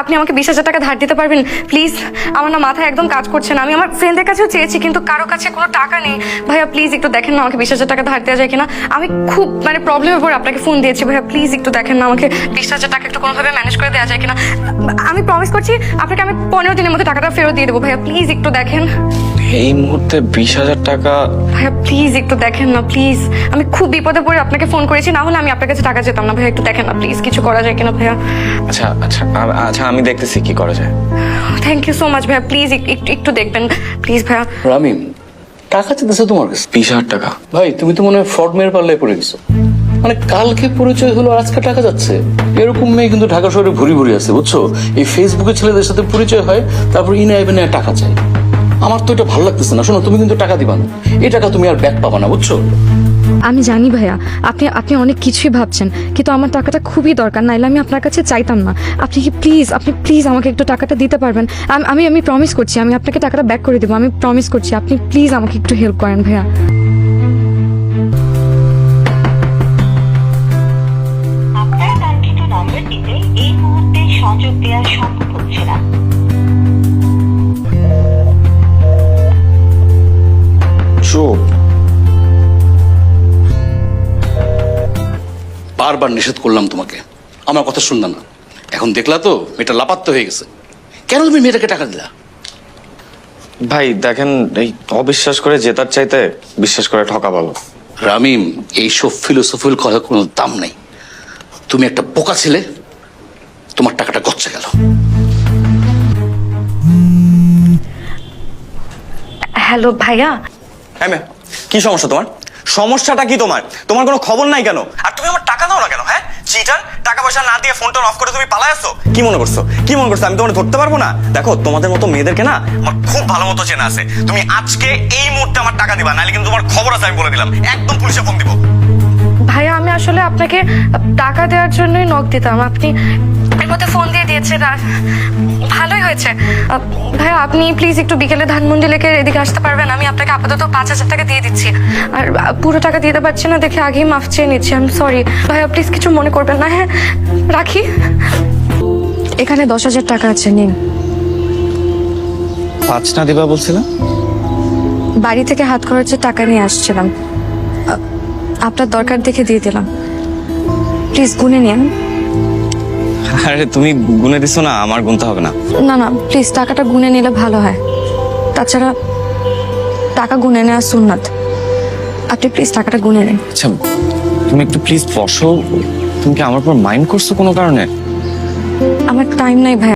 আপনি আমাকে বিশ হাজার টাকা ধার দিতে পারবেন? প্লিজ আমার না মাথায় একদম কাজ করছে না। আমি আমার ফ্রেন্ডের কাছেও চেয়েছি কিন্তু কারও কাছে কোনো টাকা নেই। ভাইয়া প্লিজ একটু দেখেন না আমাকে বিশ হাজার টাকা ধার দেওয়া যায় কিনা। আমি খুব মানে প্রবলেমের পর আপনাকে ফোন দিয়েছি। ভাইয়া প্লিজ একটু দেখেন না আমাকে বিশ হাজার টাকা একটু কোনোভাবে ম্যানেজ করে দেওয়া যায় কিনা। আমি প্রমিস করছি আপনাকে আমি পনেরো দিনের মধ্যে টাকাটা ফেরত দিয়ে দেবো। ভাইয়া প্লিজ একটু দেখেন। এই মুহূর্তে বিশ হাজার টাকা ভাইয়া প্লিজ একটু দেখেন না প্লিজ আমি খুব বিপদে পড়ে আপনাকে ফোন করেছি না হলে আমি আপনার কাছে টাকা যেতাম না। ভাইয়া একটু দেখেন না প্লিজ কিছু করা যায় কিনা ভাইয়া? আচ্ছা আচ্ছা আচ্ছা আমি দেখতেছি কি করা যায়। থ্যাংক ইউ সো মাচ ভাইয়া। প্লিজ একটু দেখবেন। প্লিজ ভাইয়া। রামিম টাকা চাইতেছে তোমার কাছে? বিশ হাজার টাকা। ভাই তুমি তো মনে হয় ফ্রড মেয়ের পাল্লায় পড়ে গেছো। মানে কালকে পরিচয় হলো আর আজকে টাকা যাচ্ছে। এরকম মেয়ে কিন্তু ঢাকা শহরে ভুরি ভুরি আছে বুঝছ? এই ফেসবুকে ছেলেদের সাথে পরিচয় হয় তারপর ইনা টাকা চাই আমার তো এটা ভালো লাগতেছে না। শোনো তুমি কিন্তু টাকা দিবা না। এই টাকা তুমি আর ব্যাক পাবা না বুঝছ? আমি জানি ভাইয়া আপনি আপনি অনেক কিছুই ভাবছেন কিন্তু আমার টাকাটা খুবই দরকার নাইলে আমি আপনার কাছে চাইতাম না। আপনি কি প্লিজ আপনি প্লিজ আমাকে একটু টাকাটা দিতে পারবেন? আম- আমি আমি প্রমিস করছি আমি আপনাকে টাকাটা ব্যাক করে দেবো আমি প্রমিস করছি আপনি প্লিজ আমাকে একটু হেল্প করেন ভাইয়া। আপনার কাঙ্ক্ষিত নম্বরটিতে এই মুহূর্তে সংযোগ দেওয়া সম্ভব হচ্ছে না। বারবার নিষেধ করলাম তোমাকে। আমার কথা শুনলে না। এখন দেখলা তো মেয়েটা লাপাত্ত হয়ে গেছে। কেন তুমি মেয়েটাকে টাকা দিলা? ভাই দেখেন এই অবিশ্বাস করে জেতার চাইতে বিশ্বাস করে ঠকা ভালো। রামিম এইসব ফিলোসফির কথা কোনো দাম নেই। তুমি একটা বোকা ছেলে তোমার টাকাটা গচ্ছে গেল। হ্যালো ভাইয়া। হ্যাঁ ম্যাম। কি সমস্যা তোমার? সমস্যাটা কি তোমার? তোমার কোনো খবর নাই কেন? আর তুমি আমার টাকা দাও না কেন হ্যাঁ চিটার টাকা পয়সা না দিয়ে ফোনটা অফ করে তুমি পালাই আসো কি মনে করছ? কি মনে করছ? আমি তোমাকে ধরতে পারব না? দেখো, তোমাদের মতো মেয়েদেরকে না আমার খুব ভালো মতো চেনা আছে। তুমি আজকে এই মুহূর্তে আমার টাকা দিবা, নাহলে কিন্তু তোমার খবর আছে, আমি বলে দিলাম। একদম পুলিশে ফোন দিব। ভাইয়া, আমি আসলে আপনাকে টাকা দেওয়ার জন্যই নক দিতাম। আপনি এর ফোন দিয়ে দিয়েছে ভালোই হয়েছে। ভাইয়া আপনি প্লিজ একটু বিকেলে ধানমন্ডি লেকে এদিকে আসতে পারবেন আমি আপনাকে আপাতত পাঁচ হাজার টাকা দিয়ে দিচ্ছি। আর পুরো টাকা দিতে পারছি না দেখে আগেই মাফ চেয়ে নিচ্ছি আমি সরি ভাইয়া প্লিজ কিছু মনে করবেন না হ্যাঁ? রাখি। এখানে দশ হাজার টাকা আছে নিন। পাঁচ না দিবা বলছিলাম? বাড়ি থেকে হাত খরচের টাকা নিয়ে আসছিলাম। আপনার দরকার দেখে দিয়ে দিলাম। প্লিজ গুনে নিন। আরে তুমি গুনে দিছো না আমার গুনতে হবে না। না না প্লিজ টাকাটা গুনে নিলে ভালো হয়। তাছাড়া টাকা গুনে নেওয়া সুন্নাত। আপনি প্লিজ টাকাটা গুনে নিন। আচ্ছা তুমি একটু প্লিজ বসো। তুমি কি আমার উপর মাইন্ড করছ কোনো কারণে? আমার টাইম নাই ভাই।